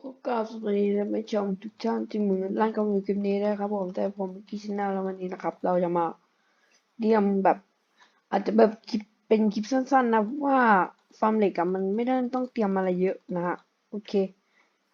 ขอกราบสวัสดีและไม่ชมทุกท่านที่มือร่างกำลังคลิปนี้ด้ครับผมแต่ผมกิชนาแล้ววันนี้นะครับ เราจะมาเรียมแบบ อาจจะแบบคลิปเป็นคลิปสั้น ๆ นะว่าฟาร์มเหล็กอะมันไม่ได้ต้องเตรียมอะไรเยอะนะฮะโอเค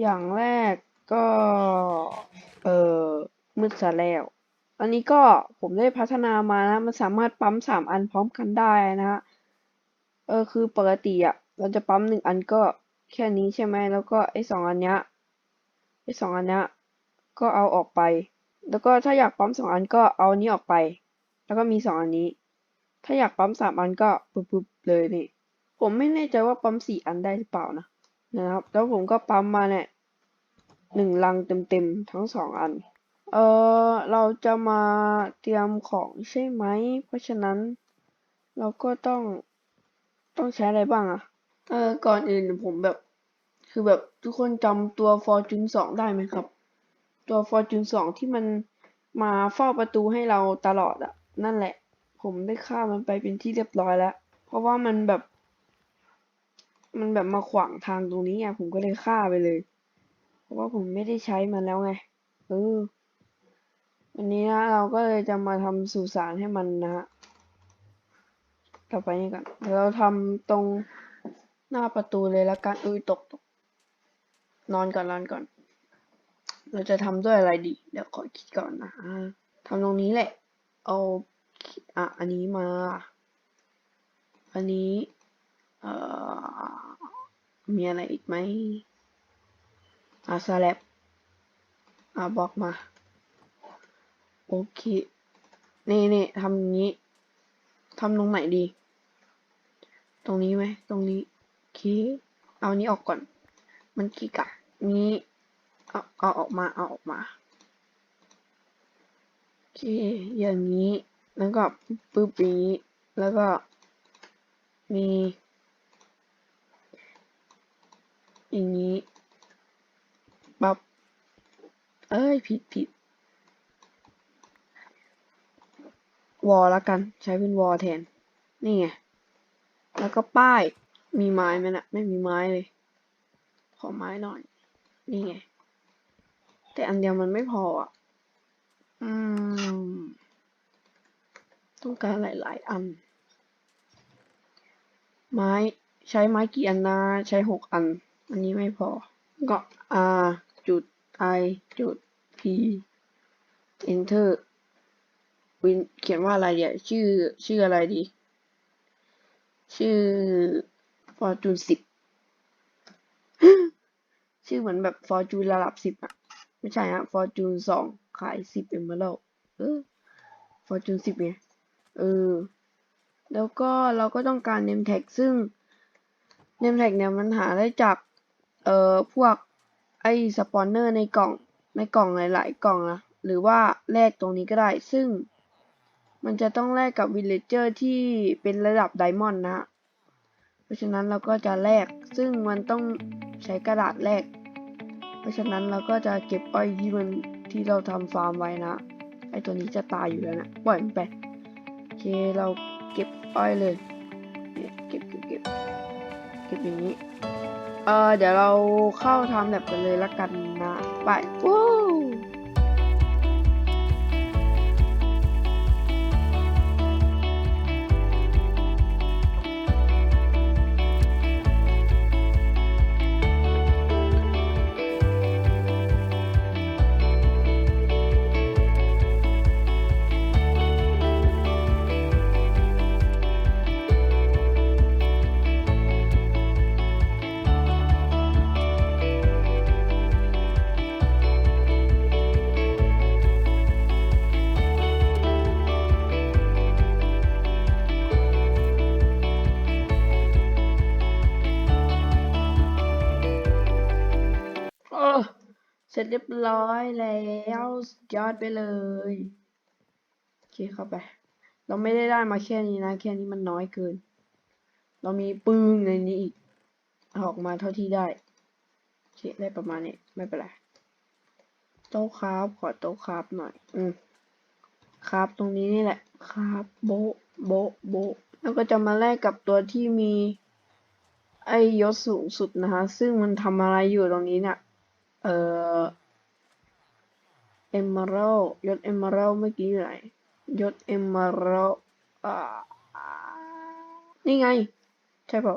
อย่างแรกก็ เออมืดซะแล้ว อันนี้ก็ผมได้พัฒนามานะ มันสามารถปั๊มสามอันพร้อมกันได้นะฮะเออคือปกติอะเราจะปั๊มหนึ่งอันก็ แค่นี้ใช่ไหมแล้วก็ไอ้สองอันเนี้ยไอ้สองอันเนี้ยก็เอาออกไป แล้วก็ถ้าอยากปั๊มสองอันก็เอาอันนี้ออกไป แล้วก็มีสองอันนี้ ถ้าอยากปั๊มสามอันก็ปุ๊บๆเลยนี่ ผมไม่แน่ใจว่าปั๊มสี่อันได้หรือเปล่านะนะครับ แล้วผมก็ปั๊มมาเนี่ยหนึ่งลังเต็มๆทั้งสองอัน เออเราจะมาเตรียมของใช่ไหม เพราะฉะนั้น เราก็ต้องต้องใช้อะไรบ้างอะ เออก่อนอื่นผมแบบ คือแบบทุกคนจำตัว Fortune 2ได้ไหมครับ ตัว Fortune 2ที่มันมาเฝ้าประตูให้เราตลอดอะนั่นแหละ ผมได้ฆ่ามันไปเป็นที่เรียบร้อยแล้ว เพราะว่ามันแบบ มันแบบมาขวางทางตรงนี้อะผมก็เลยฆ่าไปเลย เพราะว่าผมไม่ได้ใช้มันแล้วไงเออวันนี้นะเราก็เลยจะมาทำสุสานให้มันนะฮะต่อไปนี่ก่อนเดี๋ยวเราทำตรง หน้าประตูเลยล้วกันอุ้ยตกตก นอนก่อนนอนก่อน เราจะทำด้วยอะไรดี เดี๋ยวขอคิดก่อนนะอ่าทำตรงนี้แหละ เอาอะอันนี้มา อันนี้เอ่อมีอะไรอีกไหมอะสแลบอะบอกมา โอเคนี่นี่ทำอย่างนี้ทำตรงไหนดี ตรงนี้ไหมตรงนี้ เค เอานี้ออกก่อน มันกี่กะนี้เอาเอาออกมาเอาออกมาโอเคอย่างนี้แล้วก็ปึ๊บนี้แล้วก็มีอย่างนี้ปับเอ้ยผิดผิดวอลละกันใช้เป็นวอลแทน นี่ไง แล้วก็ป้าย มีไม้ไหมนะไม่มีไม้เลย ขอไม้หน่อย นี่ไง แต่อันเดียวมันไม่พออะ อืม ต้องการหลาย ๆ อัน ไม้ใช้ไม้กี่อันนะ ใช้หกอัน อันนี้ไม่พอ ก็ R จุด I จุด P enter วินเขียนว่าอะไรเดี๋ยวชื่อชื่ออะไรดี ชื่อ Fortune สิบชื่อเหมือนแบบ Fortune ระดับสิบอะไม่ใช่ฮะ Fortune สองขายสิบเอ็มเบอร์เออ Fortune สิบไงเออ แล้วก็เราก็ต้องการ name tag ซึ่ง name tag เนี่ยมันหาได้จาก เอ่อ พวกไอ้สปอนเนอร์ในกล่องในกล่องหลาย ๆ กล่องนะหรือว่าแลกตรงนี้ก็ได้ ซึ่งมันจะต้องแลกกับวิลเลเจอร์ที่เป็นระดับไดมอนด์นะ ราะฉะนั้นเราก็จะแลกซึ่งมันต้องใช้กระดาษแลกเพราะฉะนั้นเราก็จะเก็บอ้อยที่มันที่เราทำฟาร์มไว้นะไอตัวนี้จะตายอยู่แล้วนะปล่อยมันไปโอเคเราเก็บอ้อยเลยเนี่ยเก็บเก็บเก็บเก็บอย่างนี้เออเดี๋ยวเราเข้าทำแบบกันเลยละกันนะไปวู้ เสร็จเรียบร้อยแล้วยอดไปเลยโอเคเข้าไป เราไม่ได้ได้มาแค่นี้นะ แค่นี้มันน้อยเกิน เรามีปึ้งในนี้อีกออกมาเท่าที่ได้โอเคได้ประมาณนี้ไม่เป็นไรโต๊ะคราฟขอโต๊ะคราฟหน่อย อืมคราฟตรงนี้นี่แหละคราฟโบะโบะโบะแล้วก็จะมาแลกกับตัวที่มีไอยศสูงสุดนะคะ ซึ่งมันทำอะไรอยู่ตรงนี้เนี่ย เอ่อเอมเมอรัลยศเอมเมอรัลเมื่อกี้อยู่ไหนยศเอมเมอรัลอ่านี่ไง ใช่ปล่า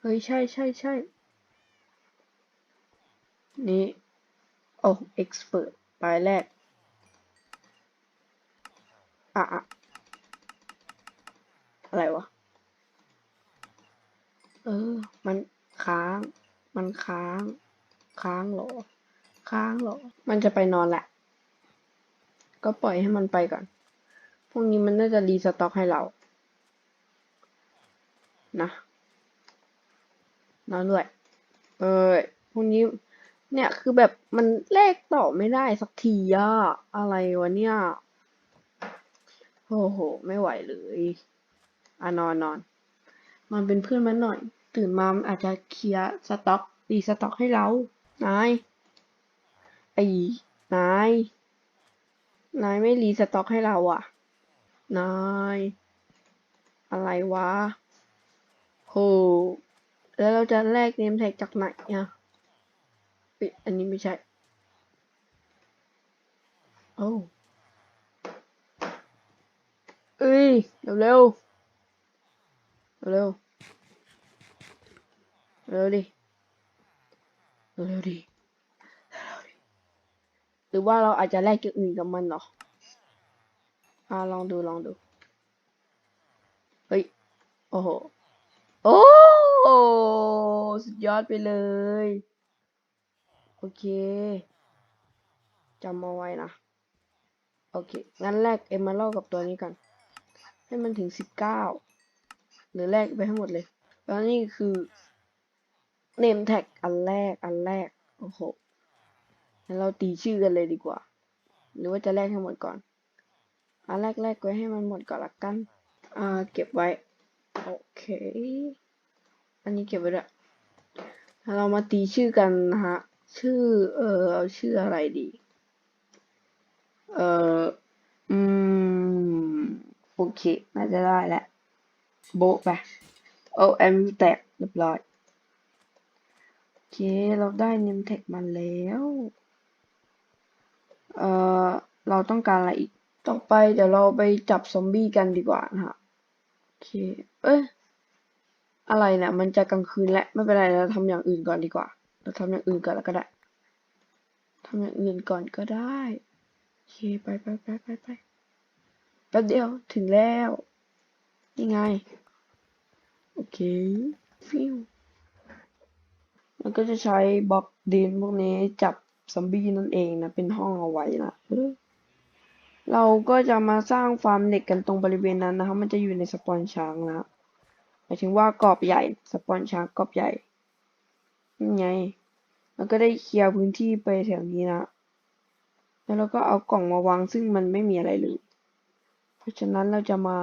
เฮ้ย ใช่ใช่ใช่นี่โอ้เอ็กซ์เพรสปลายแรก อะอะอะไรวะ เออ มันค้าง มันค้าง ค้างหรอ ค้างหรอ มันจะไปนอนแหละ ก็ปล่อยให้มันไปก่อน พวกนี้มันน่าจะรีสต็อกให้เรา นะนอนด้วย เอ้ยพวกนี้ เนี่ยคือแบบมันแลกต่อไม่ได้สักทีอะอะไรวะเนี่ยโอ้โห ไม่ไหวเลยอะนอนนอน มันเป็นเพื่อนมันหน่อย ตื่นมามันอาจจะเคลียร์สต็อกรีสต็อกให้เรา นาย ไอ้ นาย นายไม่รีสต็อกให้เราอะนาย อะไรวะโหแล้วเราจะแลกเนมแท็กจากไหนอะเอ้ยอันนี้ไม่ใช่ โอ้เอ้ย เร็วเร็วเร็วเร็วดิ เร็วดิเร็วดิหรือว่าเราอาจจะแลกอย่างอื่นกับมันเหรออ่าลองดูลองดู เฮ้ย โอ้โห โอ้สุดยอดไปเลย โอเคจำเอาไว้นะ โอเค งั้นแลกเอมเมอรัลกับตัวนี้กัน ให้มันถึงสิบเก้าหรือแลกไปให้หมดเลย แล้วนี่คือ เนมแท็กอันแรกอันแรก โอ้โหงั้นเราตีชื่อกันเลยดีกว่า หรือว่าจะแลกให้หมดก่อน อันแรกแลกไว้ให้มันหมดก่อนละกัน อ่า เก็บไว้ โอเค อันนี้เก็บไว้ด้วยเรามาตีชื่อกันนะฮะ ชื่อ เออเอาชื่ออะไรดี เอออืม โอเค น่าจะได้แล้วโบะไปโอ้แอมแตกเรียบร้อย เค เราได้เนมแท็กมาแล้ว เอ่อ เราต้องการอะไรอีก ต่อไปเดี๋ยวเราไปจับซอมบี้กันดีกว่านะฮะโอเค เอ้ย อะไรเนี่ยมันจะกลางคืนแล้วไม่เป็นไร เราทำอย่างอื่นก่อนดีกว่า เราทำอย่างอื่นก่อนแล้วก็ได้ทำอย่างอื่นก่อนก็ได้โอเค ไปไปไปไปไปแป๊บเดียวถึงแล้วนี่ไง โอเค ฟิว มันก็จะใช้บล็อกดินพวกนี้จับซอมบี้นั่นเองนะ เป็นห้องเอาไว้นะเราก็จะมาสร้างฟาร์มเหล็กกันตรงบริเวณนั้นนะครับ มันจะอยู่ในสปอนช้างนะหมายถึงว่ากรอบใหญ่สปอนช้างกรอบใหญ่นี่ไงมันก็ได้เคลียร์พื้นที่ไปแถวนี้นะ แล้วเราก็เอากล่องมาวางซึ่งมันไม่มีอะไรเลย เพราะฉะนั้นเราจะมา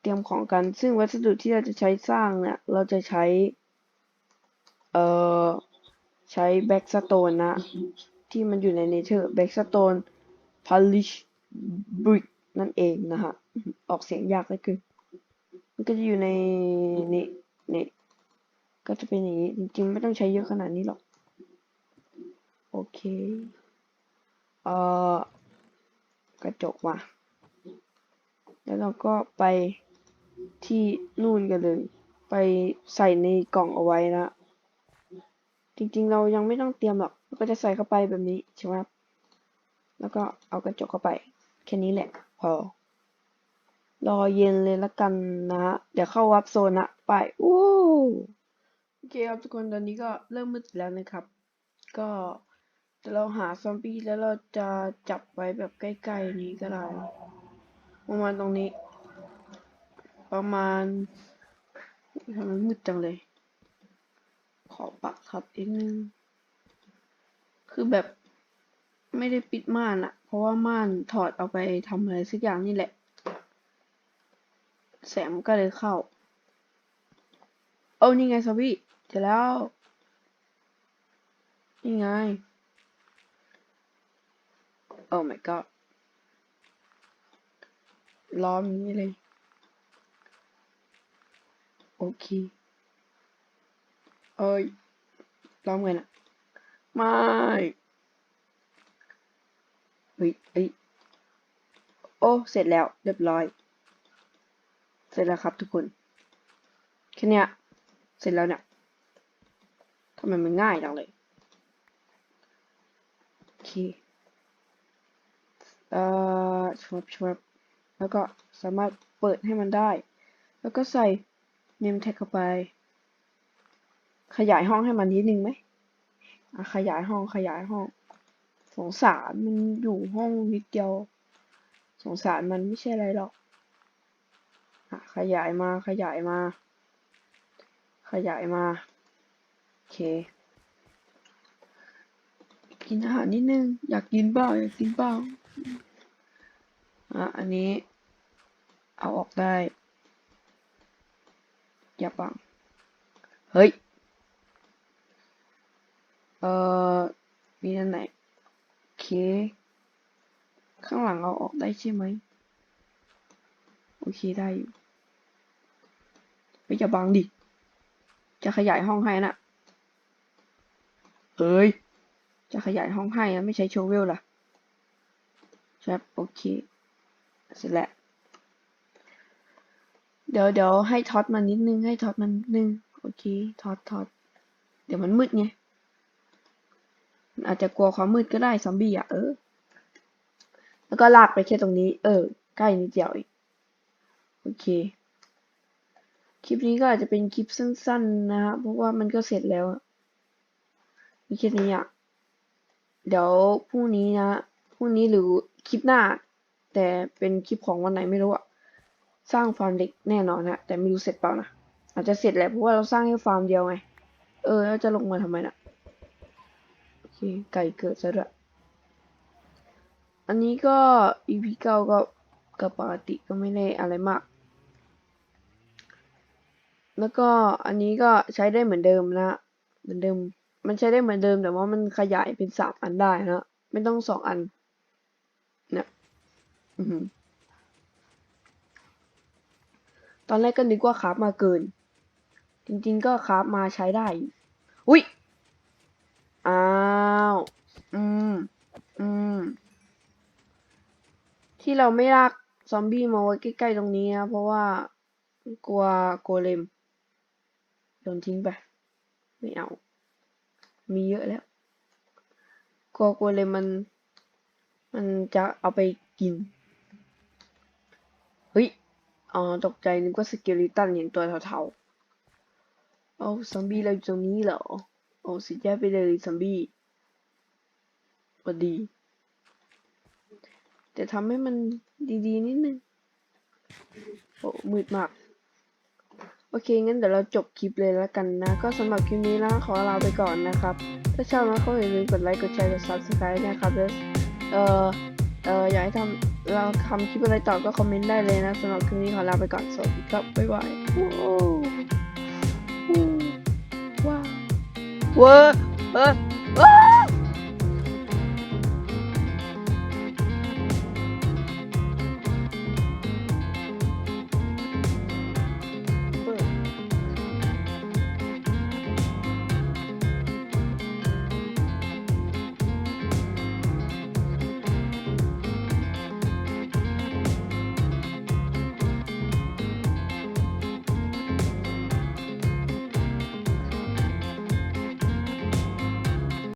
เตรียมของกัน ซึ่งวัสดุที่เราจะใช้สร้างเนี่ย เราจะใช้ เอ่อ ใช้แบ็กสโตนนะ ที่มันอยู่ในเนเธอร์แบ็กสโตนพาลิชบริกนั่นเองนะฮะ ออกเสียงยากเลยคือ มันก็จะอยู่ในนี่นี่ก็จะเป็นอย่างนี้ จริง ๆ ไม่ต้องใช้เยอะขนาดนี้หรอก โอเค เอ่อ กระจกมาแล้วเราก็ไปที่นู่นกันเลย ไปใส่ในกล่องเอาไว้นะ จริงๆ เรายังไม่ต้องเตรียมหรอกเราก็จะใส่เข้าไปแบบนี้ใช่ไหมครับ แล้วก็เอากระจกเข้าไป แค่นี้แหละ พอ รอเย็นเลยละกันนะ เดี๋ยวเข้าวับโซนนะไปอู้โอเคครับทุกคนตอนนี้ก็เริ่มมืดแล้วนะครับ ก็เดี๋ยวเราหาซอมบี้แล้วเราจะจับไว้แบบใกล้ๆนี้ก็ได้ประมาณตรงนี้ ประมาณทำไมมืดจังเลย ขอปักทับอีกนึง คือแบบไม่ได้ปิดม่านอะเพราะว่าม่านถอดเอาไปทำอะไรสักอย่างนี่แหละ แสงมันก็เลยเข้า เอานี่ไงซอบี้เสร็จแล้ว นี่ไง โอ้ my god ล้อมอย่างนี้เลย โอเค เอ้ยล้อมไงน่ะ ไม่เฮ้ยเฮ้ยโอ้ เสร็จแล้ว เรียบร้อย เสร็จแล้วครับทุกคน แค่เนี้ยเสร็จแล้วเนี่ยทำไมมันง่ายจังเลย โอเค เอ่อชวบชวบแล้วก็สามารถเปิดให้มันได้ แล้วก็ใส่ name tag เข้าไป ขยายห้องให้มันนิดนึงไหมอะขยายห้องขยายห้อง สงสารมันอยู่ห้องนิดเดียว สงสารมันไม่ใช่อะไรหรอกอะขยายมาขยายมา ขยายมาโอเค กินอาหารนิดนึง อยากกินเปล่าอยากกินเปล่าอะอันนี้ เอาออกได้อย่าปังเฮ้ย เอ่อ มีอันไหน โอเค ข้างหลังเอาออกได้ใช่ไหม โอเคได้อยู่ไม่จะบังดิ จะขยายห้องให้นะเอ้ย จะขยายห้องให้นะไม่ใช้โชเวลล่ะครับโอเค เสร็จแล้ว เดี๋ยวเดี๋ยวให้ท็อตมันนิดนึง ให้ท็อตมันนิดนึง โอเค ท็อตท็อต เดี๋ยวมันมืดไง อาจจะกลัวความมืดก็ได้ซอมบี้อะเออ แล้วก็ลากไปแค่ตรงนี้ เออ ใกล้นิดเดียวเองโอเค คลิปนี้ก็อาจจะเป็นคลิปสั้น ๆ นะฮะเพราะว่ามันก็เสร็จแล้วมีแค่นี้อะ เดี๋ยวพรุ่งนี้นะพรุ่งนี้หรือคลิปหน้า แต่เป็นคลิปของวันไหนไม่รู้อะ สร้างฟาร์มเด็กแน่นอนฮะแต่ไม่รู้เสร็จเปล่านะอาจจะเสร็จแหละเพราะว่าเราสร้างแค่ฟาร์มเดียวไง เออแล้วจะลงมาทำไมนะ ไก่เกิดซะด้วยอันนี้ก็ EP เก้าก็ก็ปกติก็ไม่ได้อะไรมาก แล้วก็อันนี้ก็ใช้ได้เหมือนเดิมนะเหมือนเดิม มันใช้ได้เหมือนเดิม แต่ว่ามันขยายเป็นสามอันได้นะไม่ต้องสองอันเนี่ยอือตอนแรกก็นึกว่าคราฟมาเกิน จริง ๆ ก็คราฟมาใช้ได้อยู่ อุ้ยอ้าว อืม อืม ที่เราไม่ลากซอมบี้มาไว้ใกล้ๆตรงนี้นะเพราะว่า กลัวโกเลมโยนทิ้งไป ไม่เอา มีเยอะแล้ว กลัวโกเลมมัน มันจะเอาไปกิน เฮ้ย อ๋อ ตกใจนึกว่าสเกลิตันเห็นตัวเทาๆเอาซอมบี้เราอยู่ตรงนี้เหรอ โอ้สุดยอดไปเลยซอมบี้พอดี แต่ทำให้มันดีๆนิดนึง โอ้มืดมาก โอเค งั้นเดี๋ยวเราจบคลิปเลยแล้วกันนะ ก็สำหรับคลิปนี้นะขอลาไปก่อนนะครับ ถ้าชอบนะก็อย่าลืมกดไลค์ กดแชร์ กด subscribe นะครับแล้วเอ่อ เอ่อ อยากให้ทำเราทำคลิปอะไรต่อก็คอมเมนต์ได้เลยนะสำหรับคลิปนี้ขอลาไปก่อน สวัสดีครับ บ๊ายบาย ว้าว